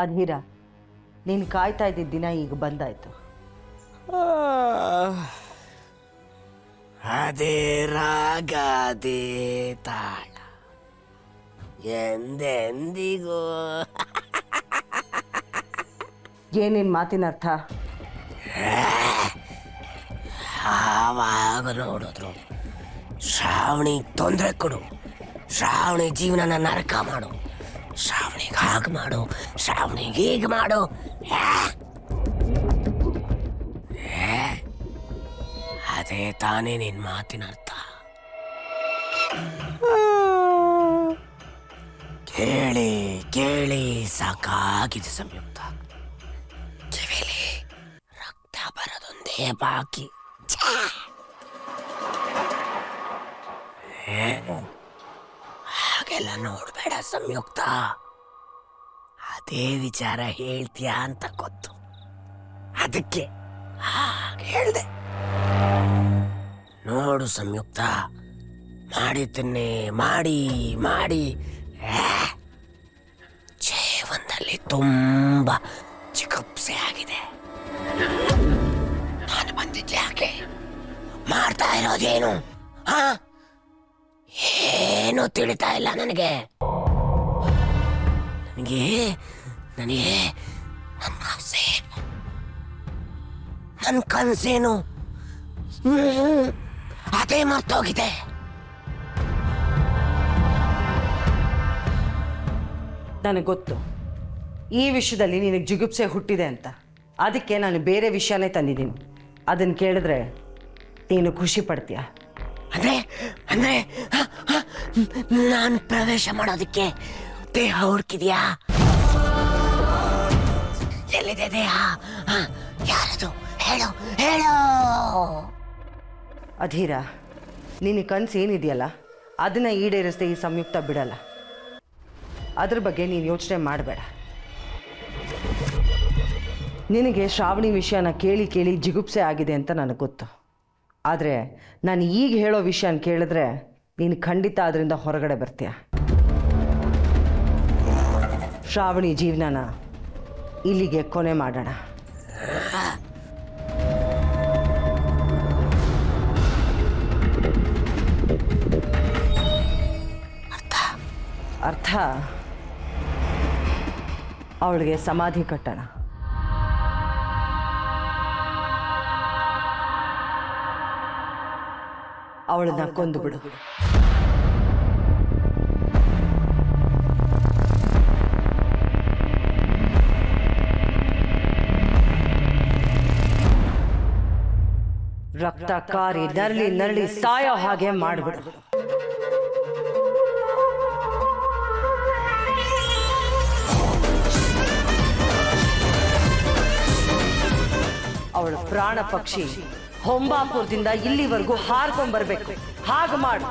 ಅಧೀರ ನೀನು ಕಾಯ್ತಾ ಇದ್ದಿದ್ದ ದಿನ ಈಗ ಬಂದಾಯ್ತು. ಅದೇ ರಾಗ ಅದೇ ತಾಳ ಎಂದೆಂದಿಗೂ. ಏನೇನು ಮಾತಿನ ಅರ್ಥ? ಆವಾಗ ನೋಡಿದ್ರು. ಶ್ರಾವಣಿ ತೊಂದರೆ ಕೊಡು. ಶ್ರಾವಣಿ ಜೀವನನ ನರಕ ಮಾಡು. ಶ್ರಾವಣಿಗೆ ಹಾಗೆ ಮಾಡು ಶ್ರಾವಣಿಗೆ ಹೀಗೆ ಮಾಡು? ಅದೇ ತಾನೇ ನಿನ್ನ ಮಾತಿನ ಅರ್ಥ. ಕೇಳಿ ಕೇಳಿ ಸಾಕಾಗಿದೆ ಸಂಯುಕ್ತ. ಕಿವಿಲಿ ರಕ್ತ ಬರೋದೊಂದೇ ಬಾಕಿ. ಹಾಗೆಲ್ಲ ಏ, ನೋಡ್ಬೇಡ ಸಂಯುಕ್ತ. ಅದೇ ವಿಚಾರ ಹೇಳ್ತೀಯಾ ಅಂತ ಗೊತ್ತು. ಅದಕ್ಕೆ ಹೇಳ್ದೆ. ನೋಡು ಸಂಯುಕ್ತ, ಮಾಡಿದ್ದನ್ನೇ ಮಾಡಿ ಮಾಡಿ. ಜೀವನದಲ್ಲಿ ತುಂಬ ಚಿಕಿತ್ಸೆ ಆಗಿದೆ. ನಾನು ಬಂದಿದ್ದೆ ಯಾಕೆ? ಮಾಡ್ತಾ ಇರೋದೇನು? ಹಾ? ಏನು ತಿಳಿತಾ ಇಲ್ಲ ನನಗೆ. ನನಗೆ ನನಗೆ ನನ್ನ ಆಸೆ ನನ್ನ ಕನಸೇನು? ಅದೇ ಮರ್ತೋಗಿದೆ. ನನಗೆ ಗೊತ್ತು. ಈ ವಿಷಯದಲ್ಲಿ ನಿನಗೆ ಜಿಗುಪ್ಸೆ ಹುಟ್ಟಿದೆ ಅಂತ. ಅದಕ್ಕೆ ನಾನು ಬೇರೆ ವಿಷಯನೇ ತಂದಿದ್ದೀನಿ. ಅದನ್ನು ಕೇಳಿದ್ರೆ ನೀನು ಖುಷಿ ಪಡ್ತೀಯ? ಅಂದ್ರೆ ಅಂದ್ರೆ ನಾನು ಪ್ರವೇಶ ಮಾಡೋದಕ್ಕೆ ದೇಹ ಹುಡುಕಿದ್ಯಾ? ಎಲ್ಲಿದೆ ದೇಹ ಯಾರದು? ಹೇಳು ಹೇಳು. ಅಧೀರ, ನಿನ್ನ ಕನಸು ಏನಿದೆಯಲ್ಲ, ಅದನ್ನು ಈಡೇರಿಸದೆ ಈ ಸಂಯುಕ್ತ ಬಿಡಲ್ಲ. ಅದ್ರ ಬಗ್ಗೆ ನೀನು ಯೋಚನೆ ಮಾಡಬೇಡ. ನಿನಗೆ ಶ್ರಾವಣಿ ವಿಷಯನ ಕೇಳಿ ಕೇಳಿ ಜಿಗುಪ್ಸೆ ಆಗಿದೆ ಅಂತ ನನಗೆ ಗೊತ್ತು. ಆದರೆ ನಾನು ಈಗ ಹೇಳೋ ವಿಷಯನ ಕೇಳಿದ್ರೆ ನೀನು ಖಂಡಿತ ಅದರಿಂದ ಹೊರಗಡೆ ಬರ್ತೀಯ? ಶ್ರಾವಣಿ ಜೀವನನ ಇಲ್ಲಿಗೆ ಕೊನೆ ಮಾಡೋಣ. ಅರ್ಥ. ಅವಳಿಗೆ ಸಮಾಧಿ ಕಟ್ಟೋಣ. ಅವಳನ್ನ ಕೊಂದು ಬಿಡು. ರಕ್ತ ಕಾರಿ ನರಳಿ ನರಳಿ ಸಾಯೋ ಹಾಗೆ ಮಾಡಿಬಿಡು. ಅವಳ ಪ್ರಾಣ ಪಕ್ಷಿ ಹೊಂಬಾಪುರದಿಂದ ಇಲ್ಲಿವರೆಗೂ ಹಾರ್ಕೊಂಡ್ ಬರ್ಬೇಕು ಹಾಗೆ ಮಾಡು.